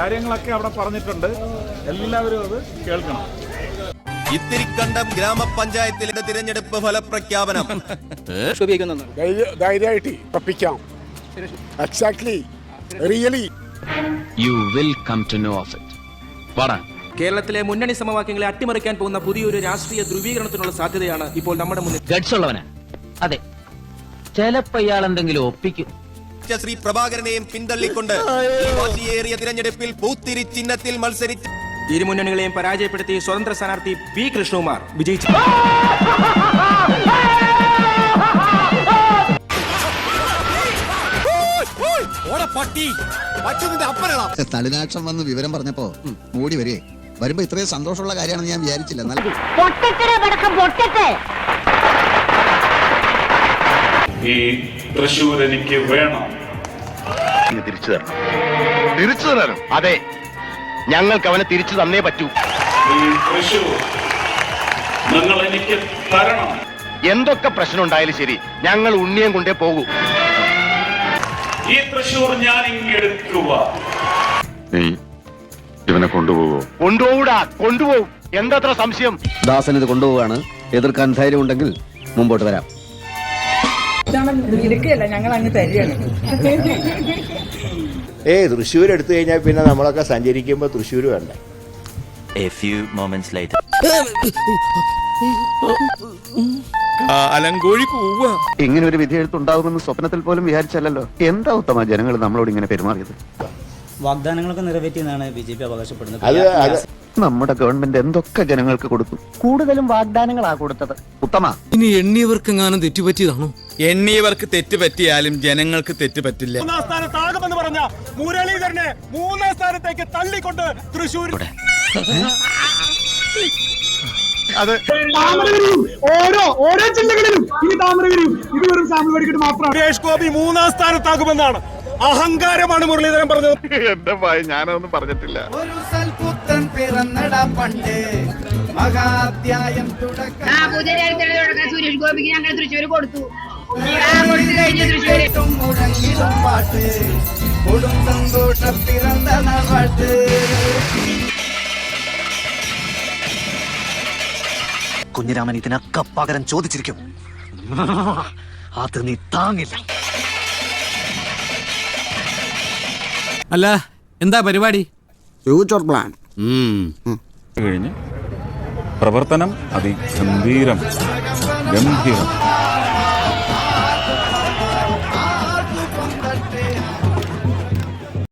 കാര്യങ്ങളൊക്കെ അവിടെ പറഞ്ഞിട്ടുണ്ട്. എല്ലാവരും അത് കേൾക്കണം. ഇത്തിരിക്കണ്ടം ഗ്രാമപഞ്ചായത്തിലെ തിരഞ്ഞെടുപ്പ് ഫലപ്രഖ്യാപനം. ധൈര്യമായിട്ട് ഉറപ്പിക്കാം. Exactly really you will come to know of it പറ. കേരളത്തിലെ മുന്നണി സമവാക്യങ്ങളെ അട്ടിമറിക്കാൻ പോകുന്ന പുതിയൊരു രാഷ്ട്രീയ ധ്രുവീകരണത്തിനുള്ള സാധ്യതയാണ് ഇപ്പോൾ നമ്മുടെ മുന്നിൽ. ഗഡ്സ് ഉള്ളവനാ. അതെ. ചിലപ്പോ ഇയാൾ എന്തെങ്കിലും ഒപ്പിക്കും. ശ്രീ പ്രഭാകരനെയും പിന്തള്ളിക്കൊണ്ട് ഈ വാശിയേറിയ തിരഞ്ഞെടുപ്പിൽ പൂത്തിരി ചിഹ്നത്തിൽ മത്സരിച്ച ഇരുമുന്നണികളെയും പരാജയപ്പെടുത്തി സ്വതന്ത്ര സ്ഥാനാർത്ഥി പി കൃഷ്ണകുമാർ വിജയിച്ചു. തളിനാക്ഷം വന്ന് വിവരം പറഞ്ഞപ്പോ മൂടി വരെ വരുമ്പോ ഇത്രയും സന്തോഷമുള്ള കാര്യമാണെന്ന് ഞാൻ വിചാരിച്ചില്ല. ഈ തൃശ്ശൂർ എനിക്ക് വേണം. തിരിച്ചു തരണം. തിരിച്ചു തരണം അതെ. ഞങ്ങൾക്ക് അവനെ തിരിച്ചു തന്നേ പറ്റൂ. നിങ്ങൾ എനിക്ക് തരണം. എന്തൊക്കെ പ്രശ്നം ഉണ്ടായാലും ശരി ഞങ്ങൾ ഉണ്ണിയം കൊണ്ടേ പോകൂ. ഈ ഞാൻ ഇങ്ങെടുക്കുക. നീ ഇവനെ കൊണ്ടുപോകോ കൊണ്ടുപോകൂടാ കൊണ്ടുപോകും. എന്തത്ര സംശയം? ദാസൻ ഇത് കൊണ്ടുപോവാണ് എതിർക്കാൻ ധൈര്യമുണ്ടെങ്കിൽ മുമ്പോട്ട് വരാം. ഇരിക്കുകയല്ല ഞങ്ങൾ അങ്ങ് തരികയാണ്. ഏ തൃശ്ശൂർ എടുത്തു കഴിഞ്ഞാൽ പിന്നെ നമ്മളൊക്കെ സഞ്ചരിക്കുമ്പോൾ തൃശ്ശൂർ വേണ്ട? അലങ്കോഴി പോവുക ഇങ്ങനെ ഒരു വിധി എഴുത്തുണ്ടാകുമെന്ന് സ്വപ്നത്തിൽ പോലും വിചാരിച്ചല്ലോ എന്താ ഉത്തമ ജനങ്ങൾ നമ്മളോട് ഇങ്ങനെ പെരുമാറിയത്? വാഗ്ദാനങ്ങളൊക്കെ നിറവേറ്റിയെന്നാണ് ബി ജെ പി അവകാശപ്പെടുന്നത്. നമ്മുടെ ഗവൺമെന്റ് എന്തൊക്കെ ജനങ്ങൾക്ക് കൊടുത്തു? കൂടുതലും വാഗ്ദാനങ്ങളാ കൊടുത്തത്. ഉത്തമ. ഇനി എണ്ണിയവർക്ക് എങ്ങാനും തെറ്റുപറ്റിയതാണോ? എണ്ണിയവർക്ക് തെറ്റ് പറ്റിയാലും ജനങ്ങൾക്ക് തെറ്റുപറ്റില്ല മൂന്നാം സ്ഥാനത്താകുമെന്ന് പറഞ്ഞ മുരളീധരനെ മൂന്നാം സ്ഥാനത്തേക്ക് തള്ളിക്കൊണ്ട് തൃശ്ശൂർ ഓരോ ഓരോ ജില്ലകളിലും ഇനി താമര വരും ഇത് വെറും സാമ്പിൾ പഠിക്കട്ട് മാത്രമാണ് സുരേഷ് ഗോപി മൂന്നാം സ്ഥാനത്താകുമെന്നാണ്. അഹങ്കാരമാണ് മുരളീധരൻ പറഞ്ഞത്. എന്റെ ഭയ ഞാനൊന്നും പറഞ്ഞിട്ടില്ല. ഒരു സൽപുത്രൻ ആ പണ്ട്. മഹാധ്യായം തുടക്കം സുരേഷ് ഗോപിക്ക് ഞങ്ങൾ തൃശ്ശൂർ കൊടുത്തു. കുഞ്ഞിരാമൻ ഇതിനൊക്കെ പകരം ചോദിച്ചിരിക്കും. അത് നീ താങ്ങില്ല. അല്ല എന്താ പരിപാടി? ഫ്യൂച്ചർ പ്ലാൻ കഴിഞ്ഞ് പ്രവർത്തനം അതിഗംഭീരം. ഗംഭീരം.